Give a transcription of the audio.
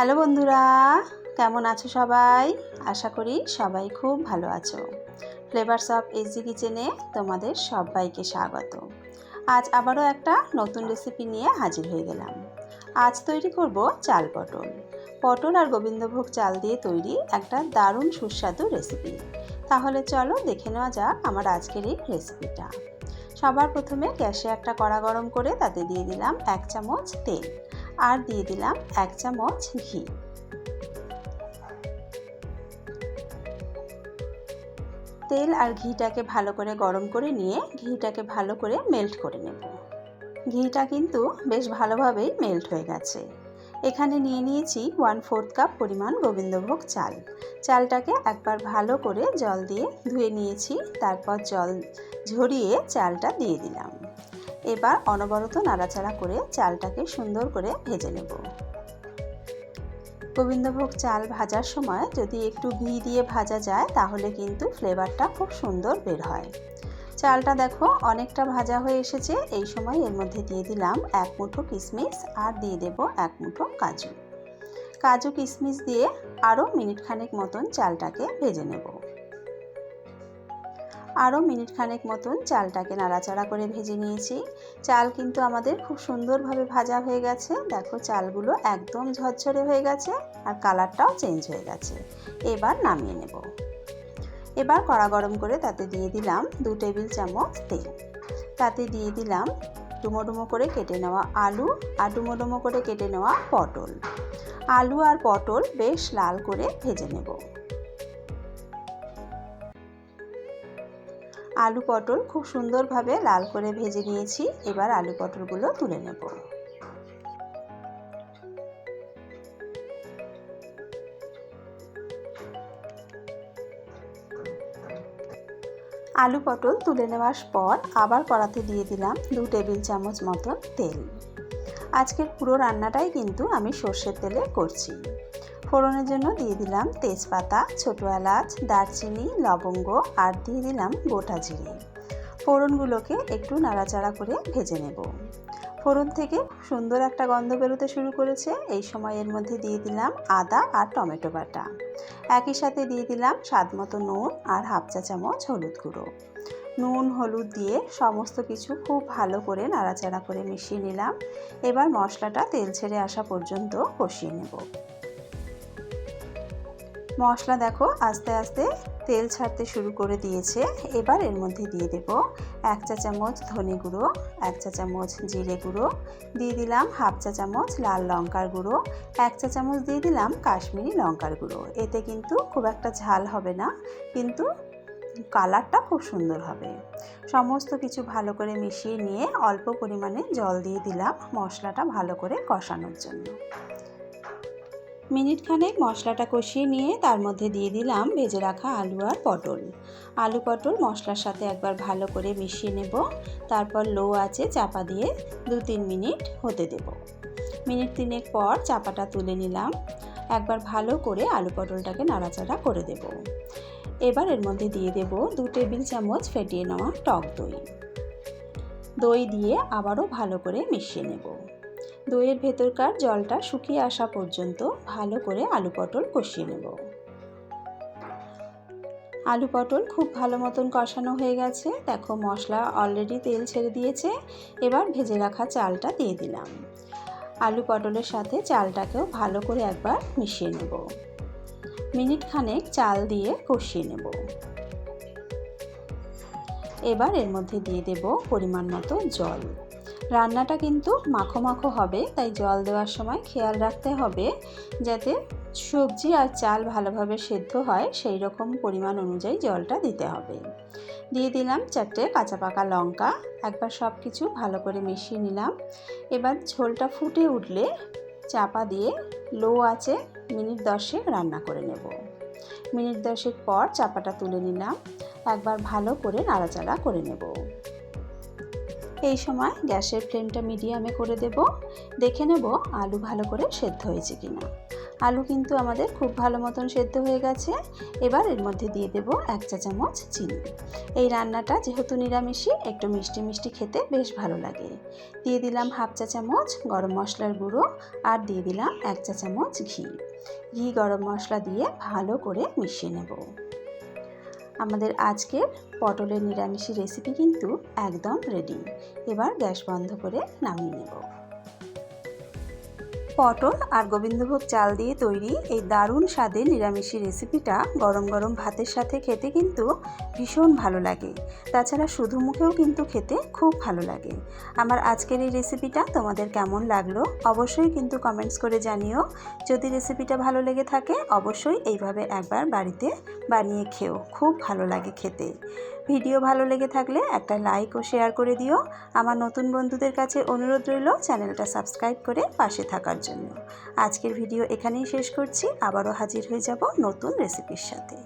Hello বন্ধুরা, কেমন আছো সবাই? আশা করি সবাই খুব ভালো আছো। ফ্লেভারস অফ এজি কিচেনে তোমাদের সবাইকে স্বাগত। আজ আবারও একটা নতুন রেসিপি নিয়ে হাজির হয়ে গেলাম। আজ তৈরি করব চাল পটল। পটল আর গোবিন্দভোগ চাল দিয়ে তৈরি একটা দারুণ সুস্বাদু রেসিপি তাহলে চলো দেখে নেওয়া যাক আমার আজকের এই রেসিপিটা সবার প্রথমে গ্যাসে একটা কড়া গরম করে তাতে দিয়ে দিলাম এক চামচ তেল। আর দিয়ে দিলাম এক চামচ ঘি। তেল আর ঘিটাকে ভালো করে গরম করে নিয়ে ঘিটাকে ভালো করে মেল্ট করে নেব। ঘিটা কিন্তু বেশ ভালোভাবেই মেল্ট হয়ে গেছে। এখানে নিয়ে নিয়েছি ওয়ান ফোর্থ কাপ পরিমাণ গোবিন্দভোগ চাল। চালটাকে একবার ভালো করে জল দিয়ে ধুয়ে নিয়েছি, তারপর জল ঝরিয়ে চালটা দিয়ে দিলাম। এবার অনবরত নাড়াচাড়া করে চালটাকে সুন্দর করে ভেজে নেব। গোবিন্দভোগ চাল ভাজার সময় যদি একটু ঘি দিয়ে ভাজা যায়, তাহলে কিন্তু ফ্লেভারটা খুব সুন্দর বের হয়। চালটা দেখো অনেকটা ভাজা হয়ে এসেছে। এই সময় এর মধ্যে দিয়ে দিলাম এক মুঠো কিশমিশ আর দিয়ে দেব এক মুঠো কাজু। কাজু কিশমিশ দিয়ে আরও মিনিটখানেক মতন চালটাকে ভেজে নেব। আরও মিনিট খানেক মতন চালটাকে নাড়াচাড়া করে ভেজে নিয়েছি। চাল কিন্তু আমাদের খুব সুন্দরভাবে ভাজা হয়ে গেছে। দেখো চালগুলো একদম ঝরঝরে হয়ে গেছে আর কালারটাও চেঞ্জ হয়ে গেছে। এবার নামিয়ে নেব। এবার কড়া গরম করে তাতে দিয়ে দিলাম দু টেবিল চামচ তেল। তাতে দিয়ে দিলাম ডুমো ডুমো করে কেটে নেওয়া আলু আর ডুমো ডুমো করে কেটে নেওয়া পটল। আলু আর পটল বেশ লাল করে ভেজে নেব। আলু পটল খুব সুন্দরভাবে লাল করে ভেজে নিয়েছি। এবার আলু পটলগুলো তুলে নেব। আলু পটল তুলে নেওয়ার পর আবার কড়াতে দিয়ে দিলাম দু টেবিল চামচ মতন তেল। আজকের পুরো রান্নাটাই কিন্তু আমি সর্ষের তেলে করছি। ফোড়নের জন্য দিয়ে দিলাম তেজপাতা, ছোটো এলাচ, দারচিনি, লবঙ্গ আর দিয়ে দিলাম গোটা জিরে। ফোড়নগুলোকে একটু নাড়াচাড়া করে ভেজে নেব। ফোড়ন থেকে সুন্দর একটা গন্ধ বেরোতে শুরু করেছে। এই সময় এর মধ্যে দিয়ে দিলাম আদা আর টমেটো বাটা। একই সাথে দিয়ে দিলাম স্বাদ মতো নুন আর হাফ চা চামচ হলুদ গুঁড়ো। নুন, হলুদ দিয়ে সমস্ত কিছু খুব ভালো করে নাড়াচাড়া করে মিশিয়ে নিলাম। এবার মশলাটা তেল ছেড়ে আসা পর্যন্ত কষিয়ে নেব। মশলা দেখো, আস্তে আস্তে তেল ছাড়তে শুরু করে দিয়েছে। এবার এর মধ্যে দিয়ে দেব এক চা চামচ ধনে গুঁড়ো, এক চা চামচ জিরে গুঁড়ো, দিয়ে দিলাম হাফ চা চামচ লাল লঙ্কার গুঁড়ো, এক চা চামচ দিয়ে দিলাম কাশ্মীরি লঙ্কার গুঁড়ো। এতে কিন্তু খুব একটা ঝাল হবে না, কিন্তু কালারটা খুব সুন্দর হবে। সমস্ত কিছু ভালো করে মিশিয়ে নিয়ে অল্প পরিমাণে জল দিয়ে দিলাম মশলাটা ভালো করে কষানোর জন্য। মিনিট খানেক মশলাটা কষিয়ে নিয়ে তার মধ্যে দিয়ে দিলাম ভেজে রাখা আলু আর পটল। আলু পটল মশলার সাথে একবার ভালো করে মিশিয়ে নেব। তারপর লো আছে চাপা দিয়ে দু তিন মিনিট হতে দেব। মিনিট তিনেক পর চাপাটা তুলে নিলাম। একবার ভালো করে আলু পটলটাকে নাড়াচাড়া করে দেব। এবার এর মধ্যে দিয়ে দেব দু টেবিল চামচ ফেটিয়ে নেওয়া টক দই। দই দিয়ে আবারও ভালো করে মিশিয়ে নেব। দইয়ের ভেতরকার জলটা শুকিয়ে আসা পর্যন্ত ভালো করে আলু পটল কষিয়ে নেব। আলু পটল খুব ভালো মতন কষানো হয়ে গেছে। দেখো মশলা অলরেডি তেল ছেড়ে দিয়েছে। এবার ভেজে রাখা চালটা দিয়ে দিলাম। আলু পটলের সাথে চালটাকেও ভালো করে একবার মিশিয়ে নেব। মিনিট খানেক চাল দিয়ে কষিয়ে নেব। এবার এর মধ্যে দিয়ে দেব পরিমাণ মতো জল। রান্নাটা কিন্তু মাখো মাখো হবে, তাই জল দেওয়ার সময় খেয়াল রাখতে হবে যাতে সবজি আর চাল ভালোভাবে সেদ্ধ হয়, সেই রকম পরিমাণ অনুযায়ী জলটা দিতে হবে। দিয়ে দিলাম চারটে কাঁচা পাকা লঙ্কা, একবার সব কিছু ভালো করে মিশিয়ে নিলাম। এবার ঝোলটা ফুটে উঠলে চাপা দিয়ে লো আছে মিনিট দশেক রান্না করে নেব। মিনিট দশেক পর চাপাটা তুলে নিলাম, একবার ভালো করে নাড়াচাড়া করে নেব। এই সময় গ্যাসের ফ্লেমটা মিডিয়ামে করে দেব। দেখে নেব আলু ভালো করে সেদ্ধ হয়েছে কিনা। আলু কিন্তু আমাদের খুব ভালো মতন সেদ্ধ হয়ে গেছে। এবার এর মধ্যে দিয়ে দেব এক চা চামচ চিনি। এই রান্নাটা যেহেতু নিরামিষই, একটু মিষ্টি মিষ্টি খেতে বেশ ভালো লাগে। দিয়ে দিলাম হাফ চা চামচ গরম মশলার গুঁড়ো আর দিয়ে দিলাম এক চা চামচ ঘি। ঘি গরম মশলা দিয়ে ভালো করে মিশিয়ে নেব। আমাদের আজকের পটলের নিরামিষি রেসিপি কিন্তু একদম রেডি এবার গ্যাস বন্ধ করে নামিয়ে নেব। পটল আর গোবিন্দভোগ চাল দিয়ে তৈরি এই দারুণ স্বাদের নিরামিষি রেসিপিটা গরম গরম ভাতের সাথে খেতে কিন্তু ভীষণ ভালো লাগে। তাছাড়া শুধু মুখেও কিন্তু খেতে খুব ভালো লাগে। আমার আজকের এই রেসিপিটা তোমাদের কেমন লাগল অবশ্যই কিন্তু কমেন্টস করে জানিও। যদি রেসিপিটা ভালো লেগে থাকে, অবশ্যই এইভাবে একবার বাড়িতে বানিয়ে খেও। খুব ভালো লাগে খেতে। ভিডিও ভালো লেগে থাকলে একটা লাইক ও শেয়ার করে দিও। আমার নতুন বন্ধুদের কাছে অনুরোধ রইল চ্যানেলটা সাবস্ক্রাইব করে পাশে থাকার জন্য। আজকের ভিডিও এখানেই শেষ করছি। আবারও হাজির হয়ে যাব নতুন রেসিপির সাথে।